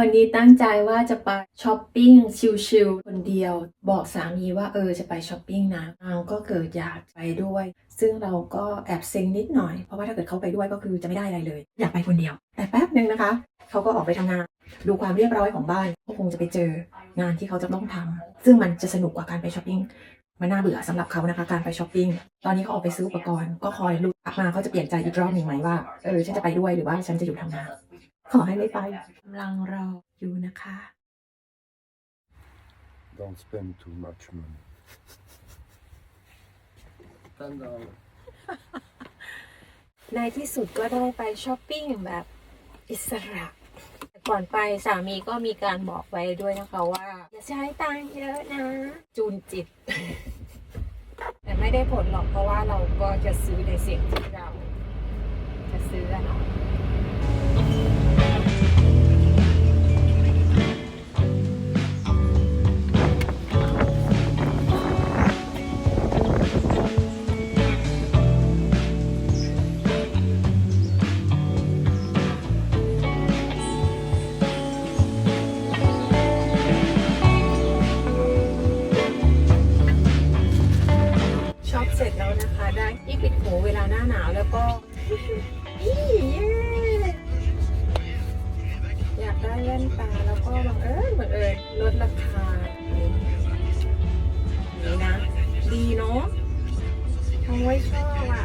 วันนี้ตั้งใจว่าจะไปช้อปปิ้งชิลๆคนเดียว บอกสามีว่าเออจะไปช้อปปิ้งนะนางก็เกิดอยากไปด้วย ซึ่งเราก็แอบเซ็งนิดหน่อย เพราะว่าถ้าเกิดเขาไปด้วยก็คือจะไม่ได้อะไรเลย อยากไปคนเดียว แต่แป๊บหนึ่งนะคะเขาก็ออกไปทำงาน ดูความเรียบร้อยของบ้านก็คงจะไปเจองานที่เขาจะต้องทำซึ่งมันจะสนุกกว่าการไปช้อปปิ้งมันน่าเบื่อสำหรับเขานะคะการไปช้อปปิ้ง ตอนนี้เขาออกไปซื้ออุปกรณ์ ก็คอยลุ้กลับมาเขาจะเปลี่ยนใจอีกรอบหนึ่งไหมว่า เออ ฉันจะไปด้วยหรือว่าฉันจะอยู่ทำงาน ขอให้ไม่ไปกำลังรออยู่นะคะ Don't spend too much money. Ten dollars. ในที่สุดก็ได้ไปช้อปปิ้งแบบอิสระแต่ก่อนไปสามีก็มีการบอกไว้ด้วยนะคะว่า อย่าใช้ตังค์เยอะนะ จูนจิต แต่ไม่ได้ผลหรอกเพราะว่าเราก็จะซื้อในสิ่งที่เรา จะซื้ออะเนาะ อีปิดโหเวลาหน้าหนาวแล้วก็อยากได้แว่นตาแล้วก็บังเอิญบังเอิญลดราคานี่นะ ดีเนาะทำไว้ชอบอะ